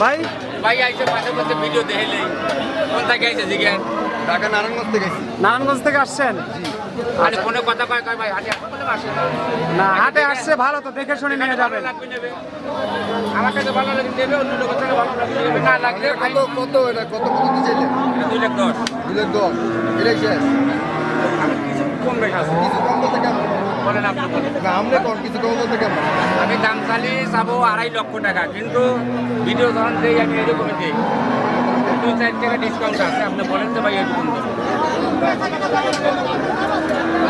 ভাই? ভাই আইসে মাঝে মধ্যে ভিডিও দেখলেই কোন থেকে আইসে জিজ্ঞেস? ঢাকা নারায়ণগঞ্জ থেকে নারায়ণগঞ্জ থেকে আসছেন? আর ফোনে কথা কয় কয় ভাই হাটে আসে না। হাটে আসছে ভালো তো দেখে শুনে নিয়ে যাবেন। আমার কাছে ভালো লাগে নেবে অন্য লোকের থেকে ভালো লাগবে নেবে। না লাগলে কত কত এটা কত কত কি চাইলেন? দুই লাখ দশ। দুলের দশ। এটাই শেষ। আমি কিছু কম বেশ আছে কিছু কম বলতে কেমন? বলেন আপনি। না কিছু আমি দাম চালি চাবো আড়াই লক্ষ টাকা কিন্তু ভিডিও যখন দেই আমি এরকমই দিই দুই চার টাকা ডিসকাউন্ট আছে আপনি বলেন তো ভাই এরকম দিন।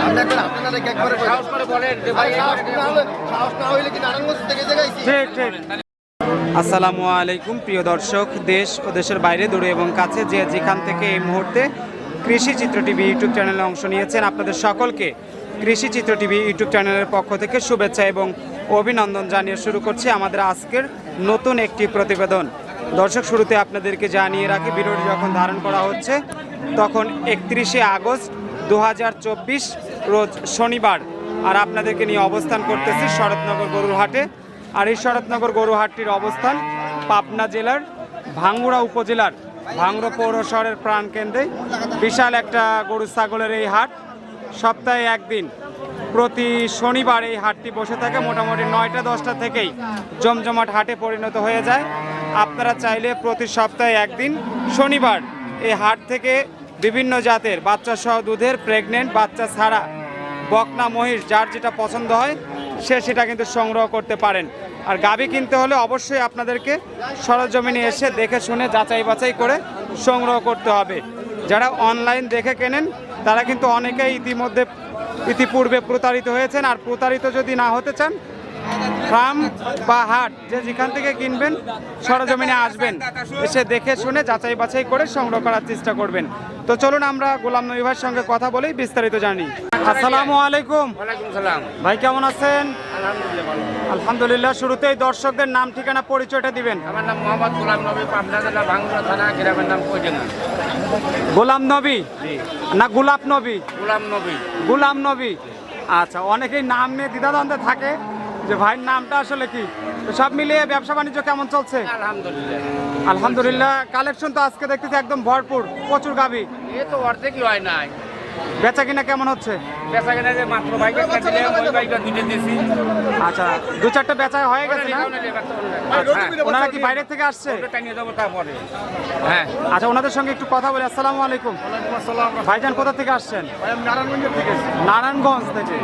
আপনি একবার আপনারা একবারে বলেন। সাহস করে বলেন যে ভাই সাহস এবারে না হলে সাহস না হইলে কি নারায়ণগঞ্জ থেকে জায়গাইছি ঠিক ঠিক। আসসালামু আলাইকুম প্রিয় দর্শক দেশ ও দেশের বাইরে দূরে এবং কাছে যে যেখান থেকে এই মুহূর্তে কৃষি চিত্র টিভি ইউটিউব চ্যানেলে অংশ নিয়েছেন আপনাদের সকলকে। কৃষি চিত্র টিভি ইউটিউব চ্যানেলের পক্ষ থেকে শুভেচ্ছা এবং অভিনন্দন জানিয়ে শুরু করছি আমাদের আজকের নতুন একটি প্রতিবেদন। দর্শক, শুরুতে আপনাদেরকে জানিয়ে রাখি, ভিডিওটি যখন ধারণ করা হচ্ছে, তখন একত্রিশে আগস্ট দু হাজার চব্বিশ রোজ শনিবার। আর আপনাদেরকে নিয়ে অবস্থান করতেছি শরৎনগর গরুর হাটে আর এই শরৎনগর গরুহাটটির অবস্থান পাবনা জেলার ভাঙ্গুড়া উপজেলার ভাঙ্গুড়া পৌর শহরের প্রাণকেন্দ্রে। বিশাল একটা গরু, ছাগলের এই হাট। সপ্তাহে একদিন প্রতি শনিবার এই হাটটি বসে থাকে। মোটামুটি নয়টা, দশটা থেকেই জমজমাট হাটে পরিণত হয়ে যায়। আপনারা চাইলে প্রতি সপ্তাহে একদিন শনিবার এই হাট থেকে বিভিন্ন জাতের বাচ্চা সহ দুধের প্রেগনেন্ট বাচ্চা ছাড়া বকনা মহিষ, যার যেটা পছন্দ হয়, সে সেটা কিন্তু সংগ্রহ করতে পারেন। আর গাবি কিনতে হলে অবশ্যই আপনাদেরকে সরজমিনে এসে দেখে শুনে যাচাই বাছাই করে সংগ্রহ করতে হবে। যারা অনলাইন দেখে কেনেন, তারা কিন্তু অনেকেই ইতিমধ্যে, ইতিপূর্বে প্রতারিত হয়েছেন। আর প্রতারিত যদি না হতে চান ফার্ম বা হাট যে যেখান থেকে কিনবেন সরজমিনে আসবেন। এসে দেখে শুনে যাচাই বাছাই করে সংগ্রহ করার চেষ্টা করবেন। তো চলুন আমরা গোলাম নবী ভাইয়ের সঙ্গে কথা বলেই বিস্তারিত জানি। আসসালামু আলাইকুম। ভাই কেমন আছেন? আলহামদুলিল্লাহ শুরুতেই দর্শকদের নাম ঠিকানা পরিচয়টা দিবেন। আমার নাম মোহাম্মদ গোলাম নবী পাবনা জেলা ভাঙ্গুড়া থানা গ্রামের নাম কইডেঙ্গা গোলাম নবী? না গোলাপ নবী? গোলাম নবী। গোলাম নবী? আচ্ছা অনেকেই নাম নিয়ে দ্বিধাদ্বন্দ্বে থাকে। যে ভাইয়ের নামটা আসলে কি? তো সব মিলিয়ে ব্যবসা বাণিজ্য কেমন চলছে? আলহামদুলিল্লাহ। আলহামদুলিল্লাহ কালেকশন তো আজকে দেখতেছি একদম ভরপুর প্রচুর গাভী এ তো অর্ধেকই হয় নাই। বেচা কিনা কেমন হচ্ছে? বেচা কিনা যে মাত্র বাইকের কাছে ওই বাইকটা দুটো দিয়েছি। আচ্ছা দু চারটে বেচা হয়ে গেছে না? ওনারা কি বাইরে থেকে আসছে? ওটা নিয়ে যাব তারপরে। হ্যাঁ। আচ্ছা ওনাদের সঙ্গে একটু কথা বলি আসসালামু আলাইকুম। ভাইজান কোথা থেকে আসছেন? নারায়ণগঞ্জ থেকে নারায়ণগঞ্জ থেকে।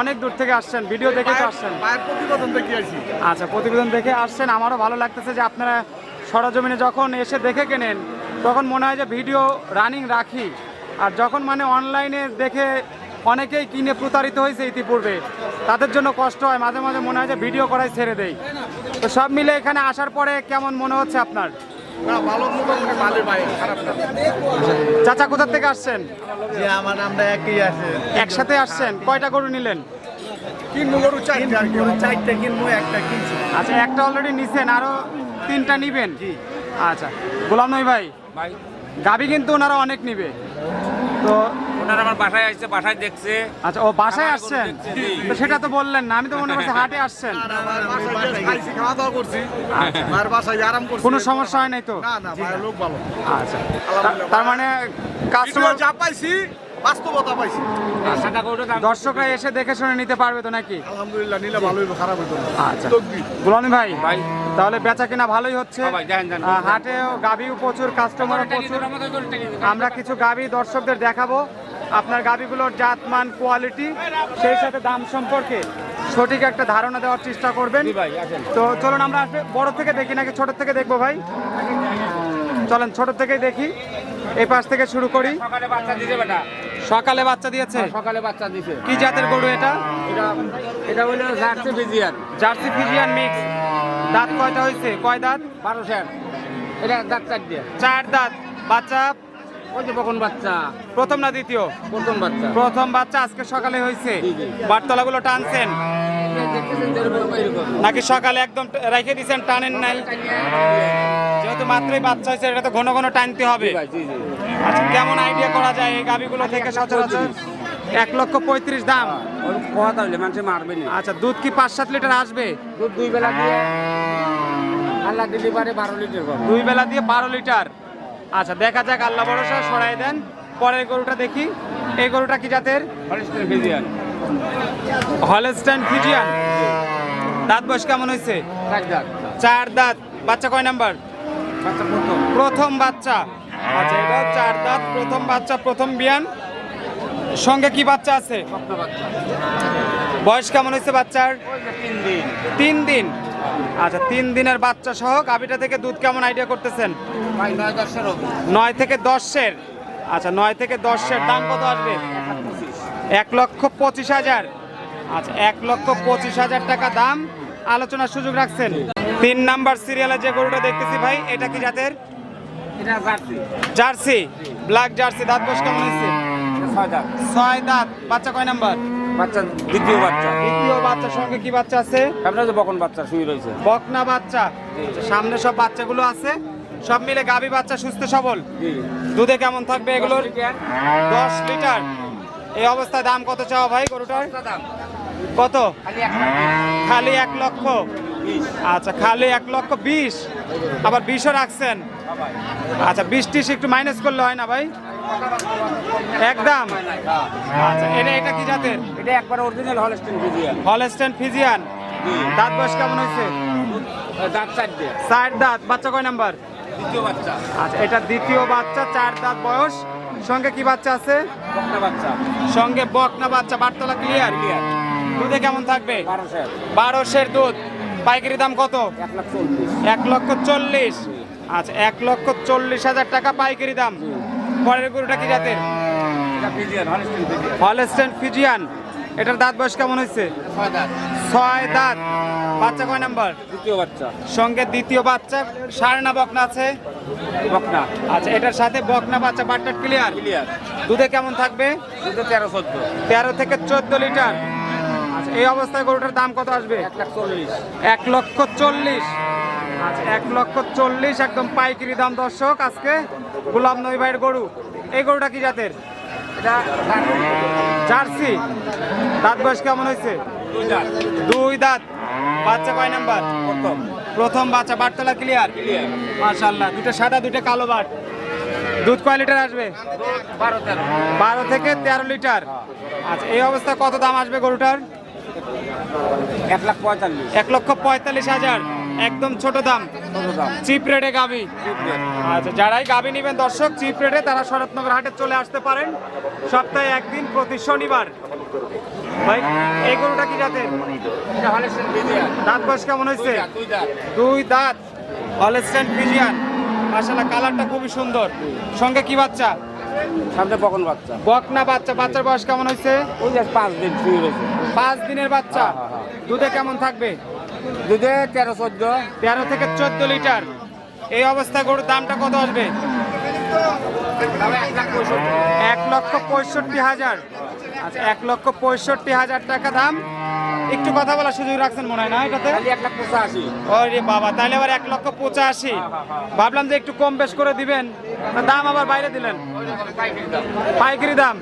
অনেক দূর থেকে আসছেন ভিডিও দেখে তো আসছেন। প্রতিবেদন দেখে আসি। আচ্ছা প্রতিবেদন দেখে আসছেন আমারও ভালো লাগতেছে যে আপনারা সরজমিনে যখন এসে দেখে কেনেন তখন মনে হয় যে ভিডিও রানিং রাখি। আর যখন মানে অনলাইনে দেখে অনেকেই কিনে প্রতারিত হয়েছে ইতিপূর্বে তাদের জন্য কষ্ট হয়। মাঝে মাঝে মনে হয় যে ভিডিও করাই ছেড়ে দেই। তো সব মিলে এখানে আসার পরে কেমন মনে হচ্ছে আপনার? ভালো মোটামুটি ভালো ভাই খারাপ না। চাচা কোথা থেকে আসছেন? একসাথে আসছেন? কয়টা গরু নিলেন? আচ্ছা একটা অলরেডি নিছেন আরও তিনটা নিবেন? আচ্ছা গোলাম নই ভাই? ভাই। গাবি কিন্তু ওনারা অনেক নিবে। তো ওনার আমার বাসায় আসছে বাসায় দেখছে। আচ্ছা ও বাসায় আসছেন? তো সেটা তো বললেন না আমি তো মনে করছি হাটে আসছেন। খাইছি খাওয়া দাওয়া করছি। মায়ের বাসায় আরাম করছি। কোনো সমস্যা হয় নাই তো? না না লোক ভালো। আচ্ছা। তার মানে কাস্টমার যা পাইছি বাস্তবতা পাইছি। দাম দর্শকরা এসে দেখে শুনে নিতে পারবে তো নাকি? আলহামদুলিল্লাহ নিলে ভালো হইব খারাপ হইতো আচ্ছা। গোলামি ভাই। ভাই। তাহলে বেচা কিনা ভালোই হচ্ছে। হ্যাঁ হাটেও গাবিও প্রচুর কাস্টমারও প্রচুর। আমরা কিছু গাবি দর্শকদের দেখাবো। আপনার গাবিগুলোর জাতমান কোয়ালিটি সেই সাথে দাম সম্পর্কে সঠিক একটা ধারণা দেওয়ার চেষ্টা করবেন। তো চলুন আমরা আসলে বড় থেকে দেখি নাকি ছোট থেকে দেখব ভাই? চলেন ছোট থেকেই দেখি। এই পাশ থেকে শুরু করি। সকালে বাচ্চা দিছে বেটা সকালে বাচ্চা দিয়েছে? সকালে বাচ্চা দিছে কি জাতের গরু এটা? এটা এটা হইল Jersey Friesian. Jersey Friesian mix. দাঁত কয়টা হয়েছে? কয় দাঁত? বারো স্যার এটা দাঁত চার দিয়ে। চার দাঁত। বাচ্চা? ওই যে কখন বাচ্চা। প্রথম না দ্বিতীয়? প্রথম বাচ্চা। প্রথম বাচ্চা আজকে সকালে হয়েছে। বারতলাগুলো টানছেন? নাকি সকালে একদম রেখে দিয়েছেন টানেন নাই? যেহেতু মাত্রই বাচ্চা হয়েছে এটা তো ঘন ঘন টানতে হবে। আচ্ছা কেমন আইডিয়া করা যায় এই গাবিগুলো থেকে সচরাচর? এক লক্ষ পঁয়ত্রিশ দাম। কথা মানুষে মারবে না। আচ্ছা দুধ কি পাঁচ সাত লিটার আসবে? দুধ দুই বেলা দিয়ে আল্লাহ ডেলিভারি বারো লিটার পাবো। দুই বেলা দিয়ে বারো লিটার আচ্ছা দেখা যাক আল্লাহ ভরসা সরাই দেন। পরের গরুটা দেখি। এই গরুটা কি জাতের? হলিস্টার ফিজিয়ান হলস্টাইন ফিজিয়ান দাঁত বয়স কেমন হয়েছে? চার দাঁত। বাচ্চা কয় নাম্বার? প্রথম। প্রথম বাচ্চা। আচ্ছা এটা চার দাঁত প্রথম বাচ্চা প্রথম বিয়ান। সঙ্গে কি বাচ্চা আছে? বয়স কেমন হয়েছে বাচ্চার? তিন দিন। তিন দিন। আচ্ছা তিন দিনের বাচ্চা সহ গাভিটা থেকে দুধ কেমন আইডিয়া করতেছেন? নয় থেকে দশের? আচ্ছা নয় থেকে দশের দাম কত আসবে? এক লক্ষ পঁচিশ হাজার। আচ্ছা এক লক্ষ পঁচিশ হাজার টাকা দাম। আলোচনার সুযোগ রাখছেন? তিন নাম্বার সিরিয়ালে যে গরুটা দেখতেছি ভাই এটা কি জাতের? জার্সি। ব্ল্যাক জার্সি দাঁত বয়স কেমন হয়েছে? ছয় দাঁত। বাচ্চা কয় নাম্বার? বাচ্চা দ্বিতীয় বাচ্চা। দ্বিতীয় বাচ্চার সঙ্গে কি বাচ্চা আছে? আপনার যে বকন বাচ্চা শুয়ে রয়েছে। বকনা বাচ্চা। আচ্ছা, সামনে সব বাচ্চাগুলো আছে? সব মিলে গাভী বাচ্চা সুস্থ সবল? দুধে কেমন থাকবে এগুলোর? দশ লিটার। এই অবস্থায় দাম কত চাওয়া ভাই গরুটার? কত? খালি এক লাখ খালি এক লক্ষ। আচ্ছা খালি এক লক্ষ বিশ। আবার বিশও রাখছেন। আচ্ছা বিশ টিশ একটু মাইনাস করলে হয় না ভাই? একদম। আচ্ছা এটা এটা কি জাতের? এটা একবার original Holstein Friesian Holstein Friesian দাঁত বয়স কেমন হয়েছে? দাঁত চারটে চার দাঁত। বাচ্চা কয় নাম্বার? দ্বিতীয় বাচ্চা। আচ্ছা এটা দ্বিতীয় বাচ্চা চার দাঁত বয়স। সঙ্গে কি বাচ্চা আছে? বকনা বাচ্চা। সঙ্গে বকনা বাচ্চা বাটতলা ক্লিয়ার ক্লিয়ার দুধে কেমন থাকবে? বারোশো বারোশের দুধ। পাইকারি দাম কত? এক এক লক্ষ চল্লিশ। আচ্ছা এক লক্ষ চল্লিশ হাজার টাকা পাইকারি দাম। পরের গরুটা কি জাতের? Holstein Friesian. এটার দাঁত বয়স কেমন হয়েছে? ছয় দাঁত। বাচ্চা কয় নাম্বার? দ্বিতীয় বাচ্চা। সঙ্গে দ্বিতীয় বাচ্চা। সাড়ে না বকনা আছে? বকনা। আচ্ছা এটার সাথে বকনা বাচ্চা বাট্টার ক্লিয়ার ক্লিয়ার দুধে কেমন থাকবে? দুটো তেরো চোদ্দ। তেরো থেকে চোদ্দ লিটার। আচ্ছা এই অবস্থায় গরুটার দাম কত আসবে? এক লাখ চল্লিশ। এক লক্ষ চল্লিশ। আচ্ছা এক লক্ষ চল্লিশ একদম পাইকারি দাম দর্শক আজকে। গোলাম নই ভাইয়ের গরু। এই গরুটা কি জাতের? এটা জার্সি। দাঁত বয়স কেমন হয়েছে? দুই দাঁত। বাচ্চা কয় নাম্বার? প্রথম। প্রথম বাচ্চা বাটতলা ক্লিয়ার মাশাল্লাহ দুটো সাদা দুটো কালো বাট। দুধ কয় লিটার আসবে? বারো বারো থেকে তেরো লিটার। আচ্ছা এই অবস্থা কত দাম আসবে গরুটার? এক লাখ পঁয়তাল্লিশ। এক লক্ষ পঁয়তাল্লিশ হাজার। একদম ছোট দাম। চিপ রেটে গাবি। আচ্ছা যারাই গাবি নেবেন দর্শক চিপ রেটে তারা শরৎনগর হাটে চলে আসতে পারেন। সপ্তাহে একদিন প্রতি শনিবার। ভাই এই গরুটা কি জাতের? দাঁত বয়স কেমন হয়েছে? দুই দাঁত। হলস্টেন ফিজিয়ান মাশাআল্লাহ কালারটা খুবই সুন্দর। সঙ্গে কি বাচ্চা? সামনে বকন বাচ্চা। বকনা বাচ্চা। বাচ্চার বয়স কেমন হয়েছে? ওই পাঁচ দিন পাঁচ দিনের বাচ্চা। হ্যাঁ, হ্যাঁ, দুধে কেমন থাকবে? দুধে তেরো চোদ্দ। তেরো থেকে চোদ্দ লিটার। এই অবস্থায় গরুর দামটা কত আসবে? এক লক্ষ পঁয়ষট্টি হাজার। আচ্ছা এক লক্ষ পঁয়ষট্টি হাজার টাকা দাম। একটু কথা বলার সুযোগ রাখছেন মনে হয় না এটাতে? ওরে বাবা তাহলে আবার এক লক্ষ পঁচাশি। ভাবলাম যে একটু কম বেশ করে দিবেন। দাম আবার বাইরে দিলেন। পাইকারি দাম।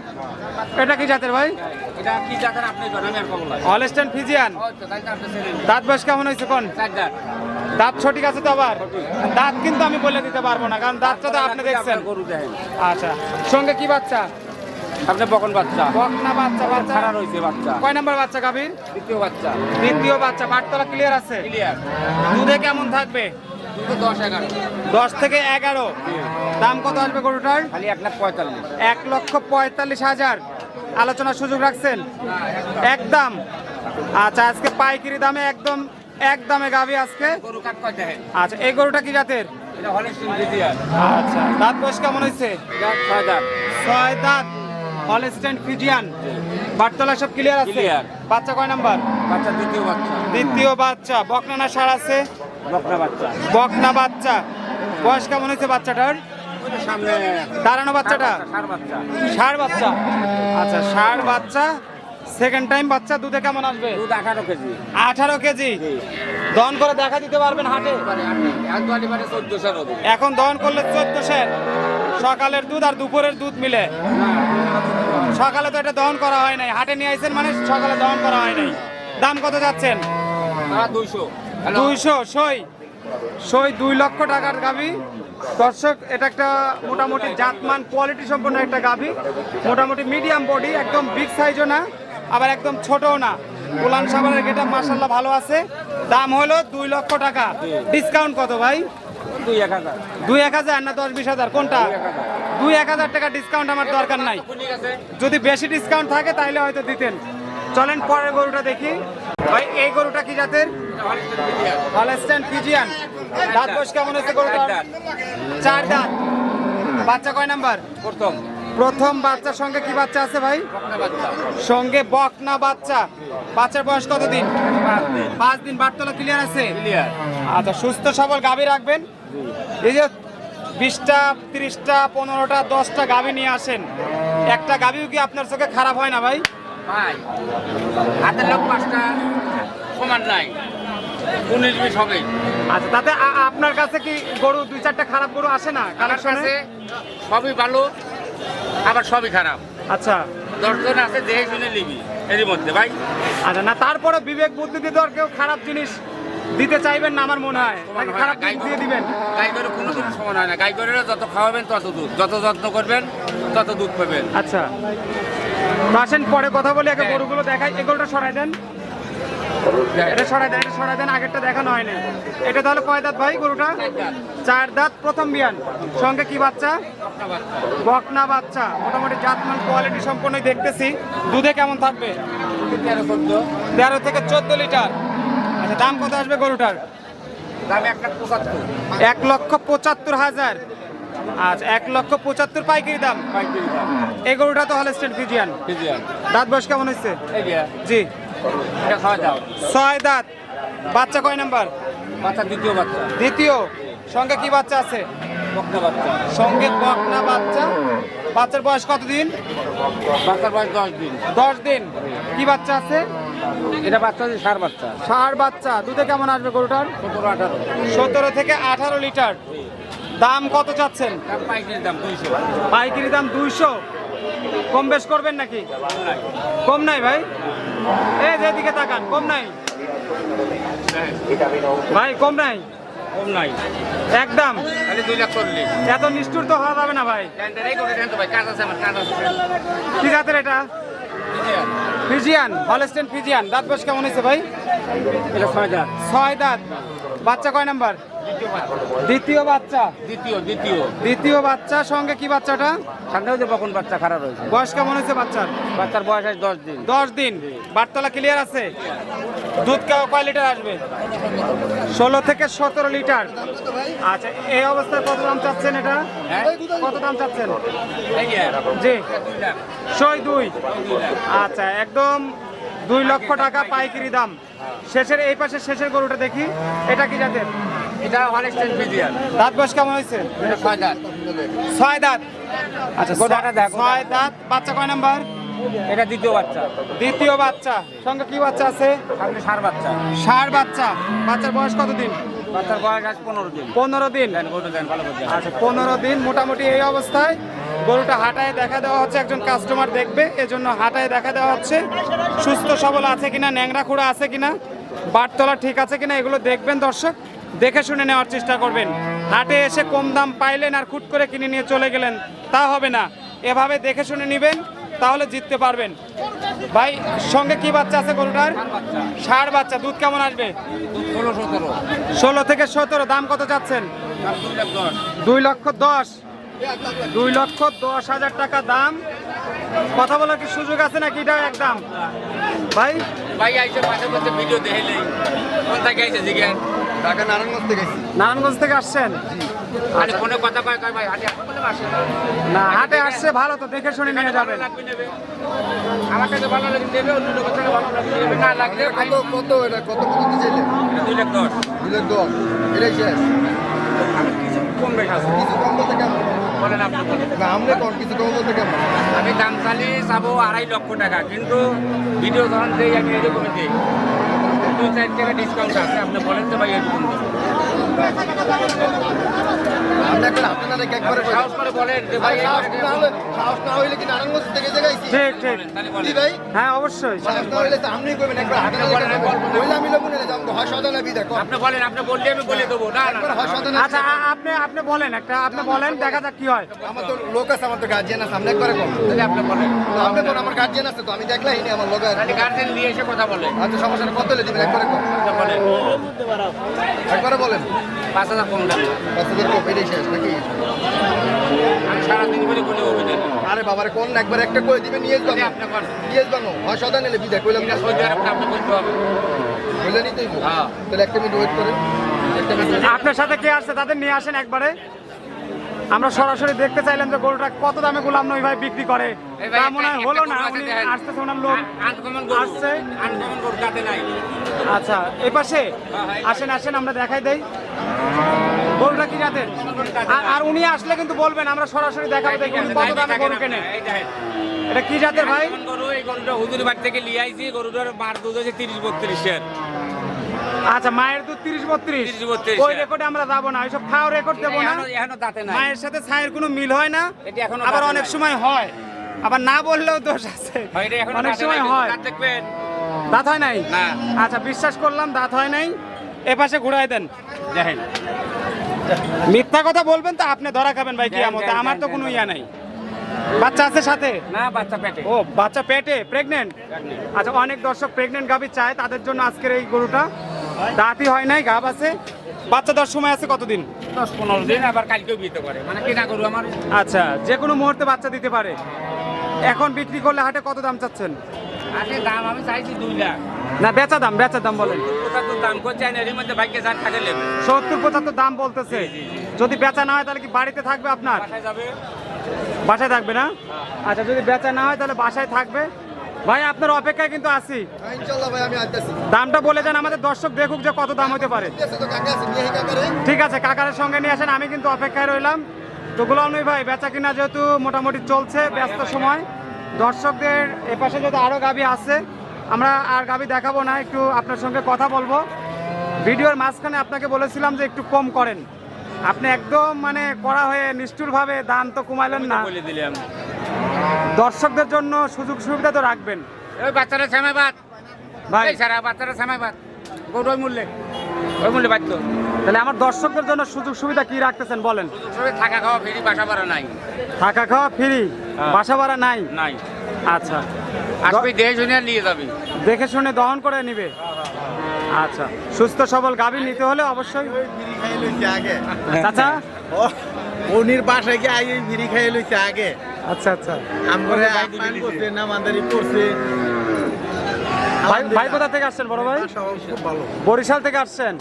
এটা কি জাতের ভাই? এটা কি জাতের আপনি জানেন? আর ফিজিয়ান। দাঁত বয়স কেমন হয়েছে কোন? দাঁত। দাঁত সঠিক আছে তো আবার? দাঁত কিন্তু আমি বলে দিতে পারব না কারণ দাঁতটা তো আপনি দেখছেন। গরু আচ্ছা সঙ্গে কি বাচ্চা? আপনি বকন বাচ্চা। বকনা বাচ্চা বাচ্চা। খারাপ রয়েছে বাচ্চা। কয় নাম্বার বাচ্চা গাভীর? দ্বিতীয় বাচ্চা। দ্বিতীয় বাচ্চা বাটতলা ক্লিয়ার আছে? ক্লিয়ার দুধে কেমন থাকবে? দশ থেকে এগারো। দাম কত আসবে গরুটার? খালি এক লাখ পঁয়তাল্লিশ। এক লক্ষ পঁয়তাল্লিশ হাজার। আলোচনার সুযোগ রাখছেন? একদম আচ্ছা আজকে পাইকারি দামে একদম একদমে গাভী আজকে? আচ্ছা এই গরুটা কি জাতের? আচ্ছা দাঁত বয়স কেমন হয়েছে? ছয় দাঁত। ছয় দাঁত। হলস্টেন ফিজিয়ান বাটতলা সব ক্লিয়ার আছে. বাচ্চা কয় নাম্বার? বাচ্চা দ্বিতীয় বাচ্চা। দ্বিতীয় বাচ্চা। বকনা না সার আছে? বকনা বাচ্চা। বকনা বাচ্চা। বয়স কেমন হয়েছে বাচ্চাটার? সামনে দাঁড়ানো বাচ্চাটা? সার বাচ্চা আচ্ছা ষাড় বাচ্চা। সেকেন্ড টাইম বাচ্চা দুধে কেমন আসবে? দুধ আঠারো কেজি। আঠারো কেজি। দহন করে দেখা দিতে পারবেন হাটে? এখন দহন করলে চোদ্দ সের সকালের দুধ আর দুপুরের দুধ মিলে। সকালে তো এটা দহন করা হয় নাই। হাটে নিয়ে আইছেন মানে সকালে দহন করা হয় নাই। দাম কত যাচ্ছেন? দুইশো। দুইশো সই। সই দুই লক্ষ টাকার গাভি। দর্শক এটা একটা মোটামুটি জাতমান কোয়ালিটি সম্পন্ন একটা গাভি। মোটামুটি মিডিয়াম বডি একদম বিগ সাইজও না আবার একদম ছোটও না। উলান সাবানের গেটা মার্শাল্লাহ ভালো আছে। দাম হলো দুই লক্ষ টাকা। ডিসকাউন্ট কত ভাই? দুই এক হাজার। দুই এক হাজার না দশ বিশ হাজার? কোনটা? দুই এক হাজার টাকা ডিসকাউন্ট আমার দরকার নাই। যদি বেশি ডিসকাউন্ট থাকে তাহলে হয়তো দিতেন। চলেন পরের গরুটা দেখি। ভাই এই গরুটা কি জাতের? হলস্টেন ফিজিয়ান দাঁত বয়স কেমন হয়েছে গরুটা চার দাঁত। বাচ্চা কয় নাম্বার? প্রথম। প্রথম বাচ্চার সঙ্গে কি বাচ্চা আছে ভাই? সঙ্গে বকনা বাচ্চা। বাচ্চার বয়স কত দিন? পাঁচ দিন। বাটতলা ক্লিয়ার আছে? আচ্ছা সুস্থ সবল গাভী রাখবেন। এই যে বিশটা তিরিশটা পনেরোটা দশটা গাভী নিয়ে আসেন। একটা গাভীও কি আপনার চোখে খারাপ হয় না ভাই? ভাই হাতের লোক পাঁচটা সমান নাই। উনিশ বিশ হবে। আচ্ছা তাতে আপনার কাছে কি গরু দুই চারটা খারাপ গরু আসে না কালেকশনে সবই ভালো আবার সবই খারাপ। আচ্ছা। দশজন আছে দেখে শুনে নিবি এরই মধ্যে ভাই। আচ্ছা না তারপরে বিবেক বুদ্ধি দিয়ে তো আর কেউ খারাপ জিনিস দিতে চাইবেন না আমার মনে হয়। খারাপ গাই দিয়ে দিবেন। গাই গরু কোনো দিন সমান হয় না। গাই গরুরা যত খাওয়াবেন তত দুধ। যত যত্ন করবেন তত দুধ পাবেন। আচ্ছা। তো আসেন পরে কথা বলি আগে হ্যাঁ। গরুগুলো দেখাই। এগুলোটা সরাই দেন। এটা সরাই দেন এটা সরাই দেন আগেরটা দেখানো হয়নি। এটা তাহলে কয় দাঁত ভাই গরুটা? চার দাঁত। প্রথম বিয়ান। সঙ্গে কি বাচ্চা? বকনা বাচ্চা। মোটামুটি জাতমান কোয়ালিটি সম্পন্নই দেখতেছি। দুধে কেমন থাকবে? তেরো থেকে চোদ্দ লিটার। আচ্ছা দাম কত আসবে গরুটার? দাম একটা পঁচাত্তর। এক লক্ষ পঁচাত্তর হাজার। আচ্ছা এক লক্ষ পঁচাত্তর পাইকারি দাম? পাইকারি দাম। এই গরুটা তো হলে স্টেট ফিজিয়ান ফিজিয়ান দাঁত বয়স কেমন হচ্ছে জি। ছয় দাঁত। বাচ্চা কয় নাম্বার? বাচ্চা দ্বিতীয় বাচ্চা। দ্বিতীয়। সঙ্গে কি বাচ্চা আছে? সঙ্গে বকনা বাচ্চা। বাচ্চার বয়স কত দিন বাচ্চার বয়স দশ দিন। দশ দিন। কি বাচ্চা আছে? এটা বাচ্চা হচ্ছে সার বাচ্চা ষাট বাচ্চা। দুধে কেমন আসবে গরুটার? সতেরো আঠারো। সতেরো থেকে আঠারো লিটার। দাম কত চাচ্ছেন? পাইকারি দাম দুইশো। পাইকারি দাম দুইশো। কম বেশ করবেন নাকি? কম নাই ভাই? এই যেদিকে তাকান কম নাই? ভাই কম নাই? কম নাই। একদম? খালি দুই লাখ করলি এত নিষ্ঠুর তো হওয়া যাবে না ভাই। আছে আছে। কি জাতের এটা? ফিজিয়ান। Holstein Friesian. দাঁত বয়স কেমন হয়েছে ভাই? ছয় দাঁত। ছয় দাঁত। বাচ্চা কয় নাম্বার? দ্বিতীয় বাচ্চা। দ্বিতীয় দ্বিতীয় দ্বিতীয়। বাচ্চা সঙ্গে কি বাচ্চাটা? সামনেও যে বকন বাচ্চা খারাপ হয়েছে বয়স কেমন হয়েছে বাচ্চার? বাচ্চার বয়স আছে দশ দিন। দশ দিন। বাটতলা ক্লিয়ার আছে? দুধ কয় লিটার আসবে? ষোলো থেকে সতেরো লিটার আচ্ছা এই অবস্থায় কত দাম চাচ্ছেন এটা? হ্যাঁ? কত দাম চাচ্ছেন? জি। সই দুই। আচ্ছা একদম দুই লক্ষ টাকা পাইকারি দাম। শেষের এই পাশে শেষের গরুটা দেখি। এটা কি জাতের? এটা হলেস্টেন ফিজিয়ান দাঁত বয়স কেমন হয়েছে? ছয় দাঁত। ছয় দাঁত। আচ্ছা গোটাটা দেখো। ছয় দাঁত। বাচ্চা কয় নাম্বার? এটা দ্বিতীয় বাচ্চা। দ্বিতীয় বাচ্চা। সঙ্গে কি বাচ্চা আছে? সামনে সার বাচ্চা। ষাট বাচ্চা। বাচ্চার বয়স কত দিন বাচ্চার বয়স আছে পনেরো দিন। পনেরো দেন। আচ্ছা পনেরো দিন মোটামুটি এই অবস্থায়। গরুটা হাঁটায় দেখা দেওয়া হচ্ছে একজন কাস্টমার দেখবে। এজন্য হাঁটায় দেখা দেওয়া হচ্ছে। সুস্থ সবল আছে কিনা ন্যাংরা খুঁড়া আছে কিনা বাটতলা ঠিক আছে কিনা এগুলো দেখবেন দর্শক। দেখে শুনে নেওয়ার চেষ্টা করবেন। হাটে এসে কম দাম পাইলেন আর খুট করে কিনে নিয়ে চলে গেলেন, তা হবে না। এভাবে দেখে শুনে নেবেন, তাহলে জিততে পারবেন। ভাই, সঙ্গে কি বাচ্চা আছে গরুটার? ষাট বাচ্চা, দুধ কেমন আসবে? ষোলো থেকে সতেরো, দাম কত চাচ্ছেন? দুই লক্ষ দশ। দুই লক্ষ দশ হাজার টাকা দাম। কথা বলার কি সুযোগ আছে নাকি? এটা একদম ভাই? ভাই, আইসে পাশে ভিডিও দেখেলেই আইসে জিজ্ঞেস? ঢাকা নারায়ণগঞ্জ থেকে নারায়ণগঞ্জ থেকে আসছেন? আরে ফোনে কথা কয় কয় ভাই? হাটে আসে না হাটে আসছে ভালো তো দেখে শুনে নিয়ে যাবেন। লাগবে নেবে। আমার কাছে ভালো লাগে নেবে অন্য লোকের থেকে ভালো লাগে না লাগলে কত কত এটা কত কত দিয়েছিলেন এটা দুই লাখ দশ। দিলেন দশ। এটাই শেষ। আমি কিছু কম আছে। কিছু কম বলতে কেমন? বলেন আপনি। না আমরা কম কিছু কম বলতে কেমন? আমি দাম চালি চাবো আড়াই লক্ষ টাকা কিন্তু ভিডিও যখন দেই আমি এরকমই দিই। দুই চার টাকা ডিসকাউন্ট আছে আপনি বলেন তো ভাই এরকম। ঠিক ঠিক। হ্যাঁ অবশ্যই। তো আচ্ছা আপনি আপনি বলেন একটা আপনি বলেন দেখা যাক কি হয়। আমার তো লোক আছে আমার তো গার্জিয়ান আছে আপনি একবারে কম আপনি বলেন। তো আপনি কোন আমার গার্জিয়ান আছে তো আমি দেখলাই আমার লোক আছে। গার্জেন নিয়ে এসে কথা বলে আচ্ছা সমস্যা নেই, কত হলে দিবেন? একবারে কম বলেন। একবারে বলেন। পাঁচ হাজার কম দাম। পাঁচ হাজার কম এটাই শেষ নাকি? আমি সারাদিন করে বলে অভিযোগ আরে বাবারে কোন একবার একটা করে দিবেন নিয়ে যাব। আপনি করেন নিয়ে যাব। হয় সদা নিলে বিদা কইলাম না। সৌদি আরবটা আপনি বলতে হবে। কইলে নিতেই হ্যাঁ। তাহলে একটা মিনিট ওয়েট করেন। আপনার সাথে কে আসছে? তাদের নিয়ে আসেন একবারে। আমরা সরাসরি দেখতে চাইলাম যে গরুটা কত দামে গোলাম নই ভাই বিক্রি করে। তা মনে হয় হলো না? আছে উনি আসতেছে ওনার লোক আসছে। আচ্ছা এই পাশে আসেন আসেন আমরা দেখাই দেই। গরুটা কি জাতের? আর- উনি আসলে কিন্তু বলবেন আমরা সরাসরি দেখাবো দেখি উনি কত দামে গরু কেনে। এটা কি জাতের ভাই? গরু এই গরুটা হুজুর বাড়ি থেকে আইছি গরুটার মার দুধ হচ্ছে তিরিশ আচ্ছা মায়ের দুধ তিরিশ বত্রিশ? ওই রেকর্ডে আমরা যাব না ওইসব খাওয়া রেকর্ড দেবো না। এখনও দাঁতে নাই। মায়ের সাথে ছায়ের কোনো মিল হয় না এটি এখনও আবার অনেক সময় হয়। আবার না বললেও দোষ আছে। হয় অনেক সময় হয়। দাঁত হয় নাই? আচ্ছা বিশ্বাস করলাম দাঁত হয় নাই। এ পাশে ঘুরাই দেন। দেখেন মিথ্যা কথা বলবেন তো আপনি ধরা খাবেন ভাই কি আমার তো কোনো। ইয়া নাই। বাচ্চা আছে সাথে? না বাচ্চা পেটে। ও বাচ্চা পেটে? প্রেগনেন্ট আচ্ছা অনেক দর্শক প্রেগনেন্ট গাভি চায় তাদের জন্য আজকের এই গরুটা। দাঁতই হয় নাই গাভ আছে। বাচ্চা দশ সময় আছে কতদিন? দশ পনেরো দিন আবার কালকেও বিতে পারে। মানে কেনা গরু আমার। আচ্ছা যে কোনো মুহূর্তে বাচ্চা দিতে পারে। এখন বিক্রি করলে হাটে কত দাম চাচ্ছেন? দাম আমি চাইছি দুই লাখ। না বেচা দাম বেচা দাম বলেন। দাম করছে এর মধ্যে ভাগ্যে যার টাকা নেবে সত্তর পঁচাত্তর দাম বলতেছে। যদি বেচা না হয় তাহলে কি বাড়িতে থাকবে আপনার? বাসায় যাবে। বাসায় থাকবে না? আচ্ছা যদি বেচা না হয় তাহলে বাসায় থাকবে। ভাই আপনার অপেক্ষায় কিন্তু আছি। ইনশাআল্লাহ ভাই আমি আসতেছি দামটা বলে যান আমাদের দর্শক দেখুক যে কত দাম হতে পারে। ঠিক আছে ঠিক কাকারের সঙ্গে নিয়ে আসেন আমি কিন্তু অপেক্ষায় রইলাম। তো গোলাম নই ভাই বেচা কিনা যেহেতু মোটামুটি চলছে ব্যস্ত সময় দর্শকদের এপাশে যদি আরও গাবি আছে আমরা আর গাবি দেখাবো না একটু আপনার সঙ্গে কথা বলব। ভিডিওর মাঝখানে আপনাকে বলেছিলাম যে একটু কম করেন। আপনি একদম মানে করা হয়ে নিষ্ঠুরভাবে দাম তো কমাইলেন না। বলে দিলাম দর্শকদের জন্য সুযোগ সুবিধা তো রাখবেন। ওই বাচ্চারা সময় বাদ। ভাই। সারা বাচ্চারা সময় বাদ। গরু ওই মূল্যে। ওই মূল্যে বাধ্য তাহলে আমার দর্শকদের জন্য সুযোগ সুবিধা কি রাখতেছেন বলেন? থাকা খাওয়া ফেরি বাসা ভাড়া নাই। থাকা খাওয়া ফ্রি। বাসা ভাড়া নাই? নাই। আচ্ছা। আসবি দেশ শুনে নিয়ে যাবি। দেখে শুনে দহন করে নিবে? আচ্ছা। সুস্থ সবল গাভী নিতে হলে অবশ্যই। ফ্রি খাই লইছে আগে। চাচা? উনির বাসায় গিয়ে আই ফ্রি খাই লইছে আগে। আচ্ছা আচ্ছা। আমগরে আপ্যায়ন করছে নামাদারি করছে। ভাই ভাই কোথা থেকে আসছেন বড় ভাই? খুব ভালো। বরিশাল থেকে আসছেন।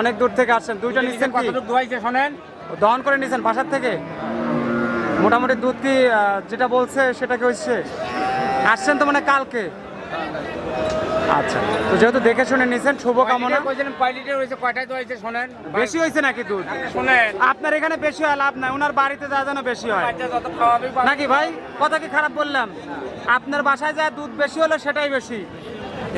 অনেক দূর থেকে আসছেন। দুইটা নিচ্ছেন কি? ধোয়াইছে শোনেন। দহন করে নিছেন বাসার থেকে? মোটামুটি দুধ কি যেটা বলছে সেটা কি হচ্ছে আসছেন তো মানে কালকে? আচ্ছা তো যেহেতু দেখে শুনে নিছেন শুভকামনা বেশি হয়েছে নাকি দুধ? শোনেন। আপনার এখানে বেশি হয় লাভ নাই। ওনার বাড়িতে যা যেন বেশি হয়। নাকি ভাই? কথা কি খারাপ বললাম? আপনার বাসায় যা দুধ বেশি হলো সেটাই বেশি।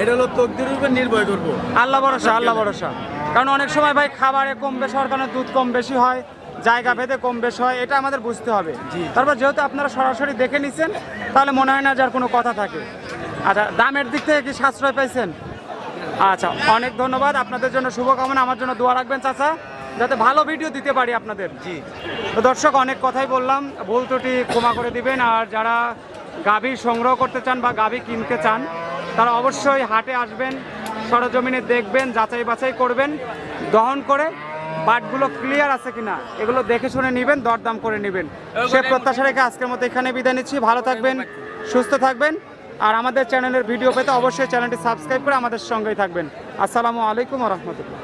এটা হলো তকদির উপর নির্ভর করব। আল্লাহ ভরসা আল্লাহ ভরসা। কারণ অনেক সময় ভাই খাবারে কম বেশি হওয়ার কারণে দুধ কম বেশি হয়। জায়গা ভেদে কম বেশি হয় এটা আমাদের বুঝতে হবে। তারপর যেহেতু আপনারা সরাসরি দেখে নিছেন তাহলে মনে হয় না যার কোনো কথা থাকে। আচ্ছা দামের দিক থেকে কি সাশ্রয় পাইছেন? আচ্ছা অনেক ধন্যবাদ। আপনাদের জন্য শুভকামনা আমার জন্য দোয়া রাখবেন চাচা যাতে ভালো ভিডিও দিতে পারি আপনাদের। জি। তো দর্শক অনেক কথাই বললাম ভুল ত্রুটি ক্ষমা করে দিবেন আর যারা গাভী সংগ্রহ করতে চান বা গাভী কিনতে চান তারা অবশ্যই হাটে আসবেন সরজমিনে দেখবেন যাচাই বাছাই করবেন দহন করে বাটগুলো ক্লিয়ার আছে কিনা, এগুলো দেখে শুনে নেবেন, দরদাম করে নেবেন। সে প্রত্যাশা রেখে আজকের মতো এখানে বিদায় নিচ্ছি। ভালো থাকবেন, সুস্থ থাকবেন, আর আমাদের চ্যানেলের ভিডিও পেতে অবশ্যই চ্যানেলটি সাবস্ক্রাইব করে আমাদের সঙ্গেই থাকবেন। আসসালামু আলাইকুম রহমতুল্লাহ।